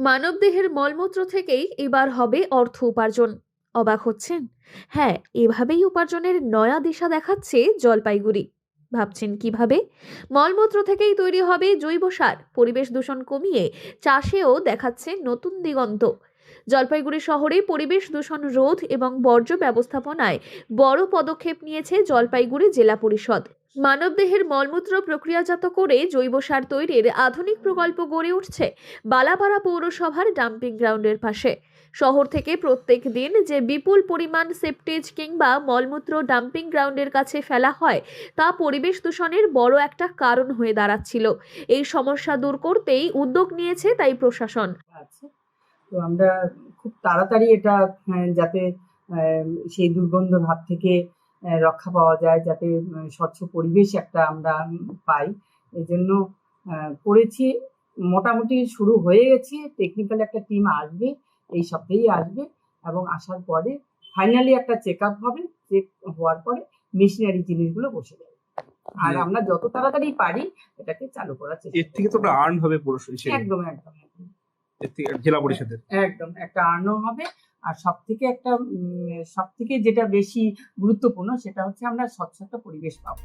মানবদেহের মলমূত্র থেকেই এবার হবে অর্থ উপার্জন। অবাক হচ্ছেন? হ্যাঁ এভাবেই উপার্জনের নয়া দিশা দেখাচ্ছে জলপাইগুড়ি। ভাবছেন কীভাবে? মলমূত্র থেকেই তৈরি হবে জৈব সার। পরিবেশ দূষণ কমিয়ে চাষেও দেখাচ্ছে নতুন দিগন্ত। জলপাইগুড়ি শহরে পরিবেশ দূষণ রোধ এবং বর্জ্য ব্যবস্থাপনায় বড় পদক্ষেপ নিয়েছে জলপাইগুড়ি জেলা পরিষদ। মানবদেহের মলমূত্র প্রক্রিয়াজাত করে জৈব সার তৈরির আধুনিক প্রকল্প গড়ে উঠছে বালাপাড়া পৌরসভার ডাম্পিং গ্রাউন্ডের পাশে। শহর থেকে প্রত্যেক দিন যে বিপুল পরিমাণ সেপটেজ কিংবা মলমূত্র ডাম্পিং গ্রাউন্ডের কাছে ফেলা হয়, তা পরিবেশ দূষণের বড় একটা কারণ হয়ে দাঁড়াচ্ছিল। এই সমস্যা দূর করতেই উদ্যোগ নিয়েছে তাই প্রশাসন। তো আমরা খুব তাড়াতাড়ি এটা যাতে সেই দুর্গন্ধ ভাব থেকে রক্ষা পাওয়া যায় যাতে স্বচ্ছ পরিবেশ একটা আমরা পাই। এই জন্য করেছি। মোটামুটি শুরু হয়ে গেছে। টেকনিক্যাল একটা টিম আসবে এই সপ্তাহেই আসবে এবং আসার পরে ফাইনালি একটা চেক আপ হবে। চেক হওয়ার পরে মেশিনারি জিনিসগুলো বসে যাবে। আর আমরা যত তাড়াতাড়ি পারি এটাকে চালু করার চেষ্টা এর থেকে তো আর্ন হবে হিসেবে। একদম একদম। জেলা পরিষদের। একদম একটা আর্নও হবে। আর সব থেকে একটা সব থেকে যেটা বেশি গুরুত্বপূর্ণ সেটা হচ্ছে আমরা স্বচ্ছ একটা পরিবেশ পাবো।